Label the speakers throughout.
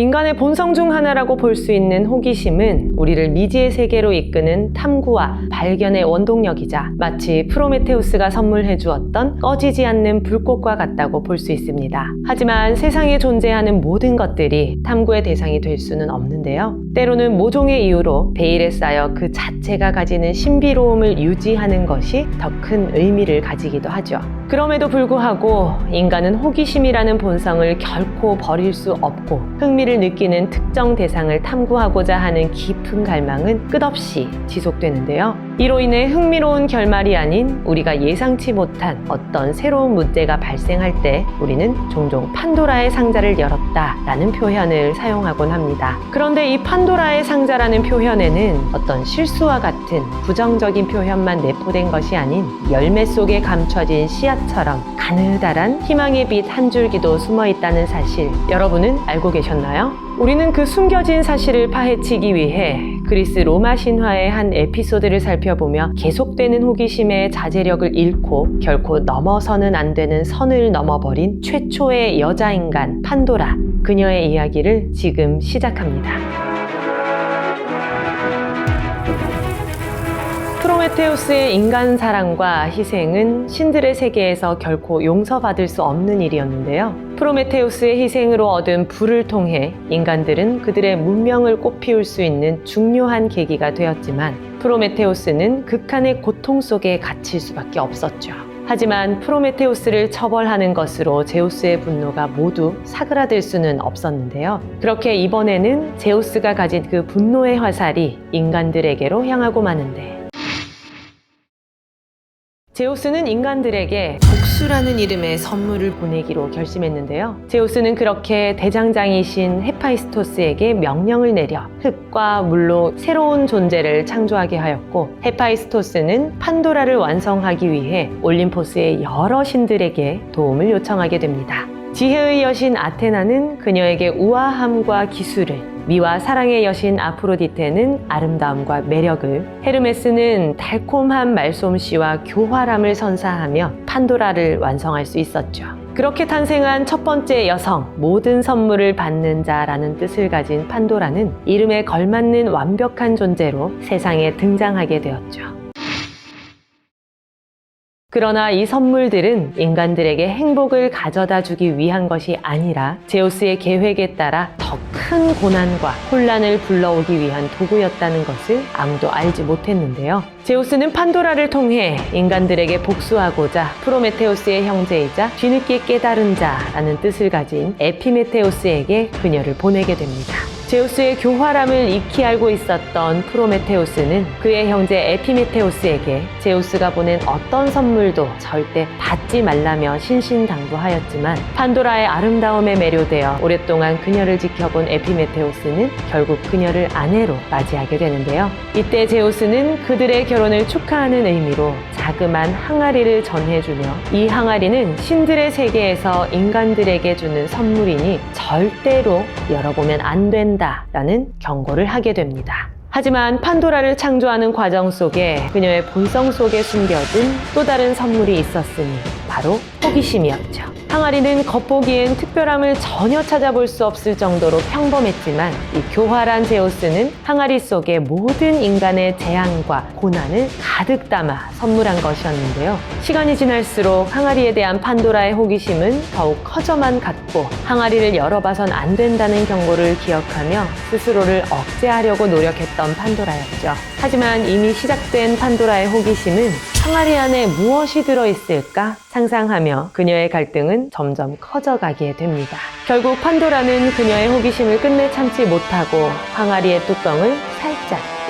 Speaker 1: 인간의 본성 중 하나라고 볼 수 있는 호기심은 우리를 미지의 세계로 이끄는 탐구와 발견의 원동력이자 마치 프로메테우스가 선물해 주었던 꺼지지 않는 불꽃과 같다고 볼 수 있습니다. 하지만 세상에 존재하는 모든 것들이 탐구의 대상이 될 수는 없는데요. 때로는 모종의 이유로 베일에 쌓여 그 자체가 가지는 신비로움을 유지하는 것이 더 큰 의미를 가지기도 하죠. 그럼에도 불구하고 인간은 호기심이라는 본성을 결코 버릴 수 없고 흥미를 느끼는 특정 대상을 탐구하고자 하는 깊은 갈망은 끝없이 지속되는데요. 이로 인해 흥미로운 결말이 아닌 우리가 예상치 못한 어떤 새로운 문제가 발생할 때 우리는 종종 판도라의 상자를 열었다 라는 표현을 사용하곤 합니다. 그런데 이 판도라의 상자라는 표현에는 어떤 실수와 같은 부정적인 표현만 내포된 것이 아닌 열매 속에 감춰진 씨앗처럼 가느다란 희망의 빛 한 줄기도 숨어 있다는 사실 여러분은 알고 계셨나요? 우리는 그 숨겨진 사실을 파헤치기 위해 그리스 로마 신화의 한 에피소드를 살펴보며 계속되는 호기심의 자제력을 잃고 결코 넘어서는 안 되는 선을 넘어버린 최초의 여자 인간 판도라 그녀의 이야기를 지금 시작합니다. 프로메테우스의 인간 사랑과 희생은 신들의 세계에서 결코 용서받을 수 없는 일이었는데요. 프로메테우스의 희생으로 얻은 불을 통해 인간들은 그들의 문명을 꽃피울 수 있는 중요한 계기가 되었지만 프로메테우스는 극한의 고통 속에 갇힐 수밖에 없었죠. 하지만 프로메테우스를 처벌하는 것으로 제우스의 분노가 모두 사그라들 수는 없었는데요. 그렇게 이번에는 제우스가 가진 그 분노의 화살이 인간들에게로 향하고 마는데 제우스는 인간들에게 복수라는 이름의 선물을 보내기로 결심했는데요. 제우스는 그렇게 대장장이신 헤파이스토스에게 명령을 내려 흙과 물로 새로운 존재를 창조하게 하였고 헤파이스토스는 판도라를 완성하기 위해 올림포스의 여러 신들에게 도움을 요청하게 됩니다. 지혜의 여신 아테나는 그녀에게 우아함과 기술을 미와 사랑의 여신 아프로디테는 아름다움과 매력을, 헤르메스는 달콤한 말솜씨와 교활함을 선사하며 판도라를 완성할 수 있었죠. 그렇게 탄생한 첫 번째 여성, 모든 선물을 받는 자라는 뜻을 가진 판도라는 이름에 걸맞는 완벽한 존재로 세상에 등장하게 되었죠. 그러나 이 선물들은 인간들에게 행복을 가져다 주기 위한 것이 아니라 제우스의 계획에 따라 더 큰 고난과 혼란을 불러오기 위한 도구였다는 것을 아무도 알지 못했는데요. 제우스는 판도라를 통해 인간들에게 복수하고자 프로메테우스의 형제이자 뒤늦게 깨달은 자라는 뜻을 가진 에피메테우스에게 그녀를 보내게 됩니다. 제우스의 교활함을 익히 알고 있었던 프로메테우스는 그의 형제 에피메테우스에게 제우스가 보낸 어떤 선물도 절대 받지 말라며 신신당부하였지만 판도라의 아름다움에 매료되어 오랫동안 그녀를 지켜본 에피메테우스는 결국 그녀를 아내로 맞이하게 되는데요. 이때 제우스는 그들의 결혼을 축하하는 의미로 자그만 항아리를 전해주며 이 항아리는 신들의 세계에서 인간들에게 주는 선물이니 절대로 열어보면 안 된다 라는 경고를 하게 됩니다. 하지만 판도라를 창조하는 과정 속에 그녀의 본성 속에 숨겨진 또 다른 선물이 있었으니 바로 호기심이었죠. 항아리는 겉보기엔 특별함을 전혀 찾아볼 수 없을 정도로 평범했지만 이 교활한 제우스는 항아리 속에 모든 인간의 재앙과 고난을 가득 담아 선물한 것이었는데요. 시간이 지날수록 항아리에 대한 판도라의 호기심은 더욱 커져만 갔고 항아리를 열어봐선 안 된다는 경고를 기억하며 스스로를 억제하려고 노력했던 판도라였죠. 하지만 이미 시작된 판도라의 호기심은 항아리 안에 무엇이 들어있을까 상상하며 그녀의 갈등은 점점 커져가게 됩니다. 결국 판도라는 그녀의 호기심을 끝내 참지 못하고 항아리의 뚜껑을 살짝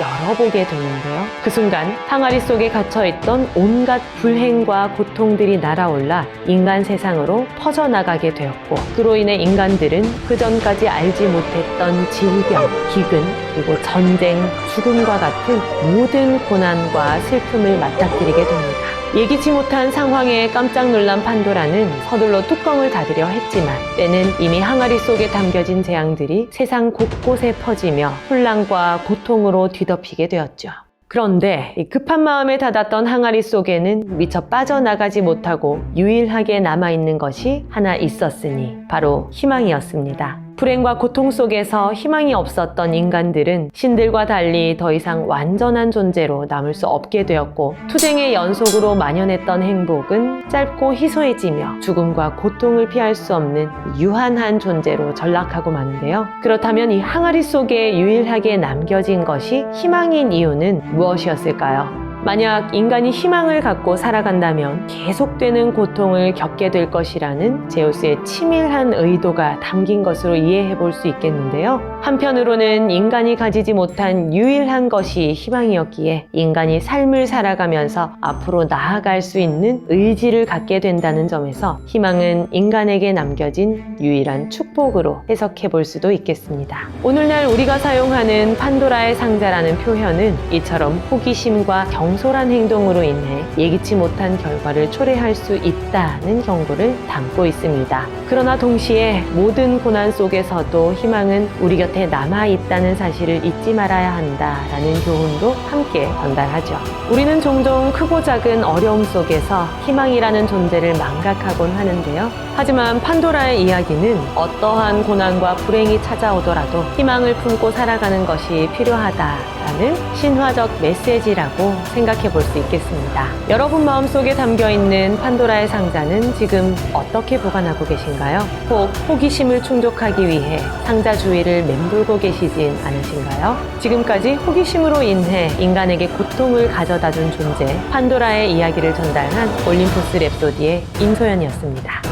Speaker 1: 열어보게 되는데요. 그 순간 항아리 속에 갇혀있던 온갖 불행과 고통들이 날아올라 인간 세상으로 퍼져나가게 되었고 그로 인해 인간들은 그전까지 알지 못했던 질병, 기근, 그리고 전쟁, 죽음과 같은 모든 고난과 슬픔을 맞닥뜨리게 됩니다. 예기치 못한 상황에 깜짝 놀란 판도라는 서둘러 뚜껑을 닫으려 했지만 때는 이미 항아리 속에 담겨진 재앙들이 세상 곳곳에 퍼지며 혼란과 고통으로 뒤덮이게 되었죠. 그런데 이 급한 마음에 닫았던 항아리 속에는 미처 빠져나가지 못하고 유일하게 남아있는 것이 하나 있었으니 바로 희망이었습니다. 불행과 고통 속에서 희망이 없었던 인간들은 신들과 달리 더 이상 완전한 존재로 남을 수 없게 되었고 투쟁의 연속으로 만연했던 행복은 짧고 희소해지며 죽음과 고통을 피할 수 없는 유한한 존재로 전락하고 마는데요. 그렇다면 이 항아리 속에 유일하게 남겨진 것이 희망인 이유는 무엇이었을까요? 만약 인간이 희망을 갖고 살아간다면 계속되는 고통을 겪게 될 것이라는 제우스의 치밀한 의도가 담긴 것으로 이해해 볼 수 있겠는데요. 한편으로는 인간이 가지지 못한 유일한 것이 희망이었기에 인간이 삶을 살아가면서 앞으로 나아갈 수 있는 의지를 갖게 된다는 점에서 희망은 인간에게 남겨진 유일한 축복으로 해석해 볼 수도 있겠습니다. 오늘날 우리가 사용하는 판도라의 상자라는 표현은 이처럼 호기심과 경 솔한 행동으로 인해 예기치 못한 결과를 초래할 수 있다는 경고를 담고 있습니다. 그러나 동시에 모든 고난 속에서도 희망은 우리 곁에 남아 있다는 사실을 잊지 말아야 한다라는 교훈도 함께 전달하죠. 우리는 종종 크고 작은 어려움 속에서 희망이라는 존재를 망각하곤 하는데요. 하지만 판도라의 이야기는 어떠한 고난과 불행이 찾아오더라도 희망을 품고 살아가는 것이 필요하다라는 신화적 메시지라고 생각해 볼 수 있겠습니다. 여러분 마음속에 담겨 있는 판도라의 상자는 지금 어떻게 보관하고 계신가요? 혹 호기심을 충족하기 위해 상자 주위를 맴돌고 계시진 않으신가요? 지금까지 호기심으로 인해 인간에게 고통을 가져다 준 존재 판도라의 이야기를 전달한 올림포스 랩소디의 임소연이었습니다.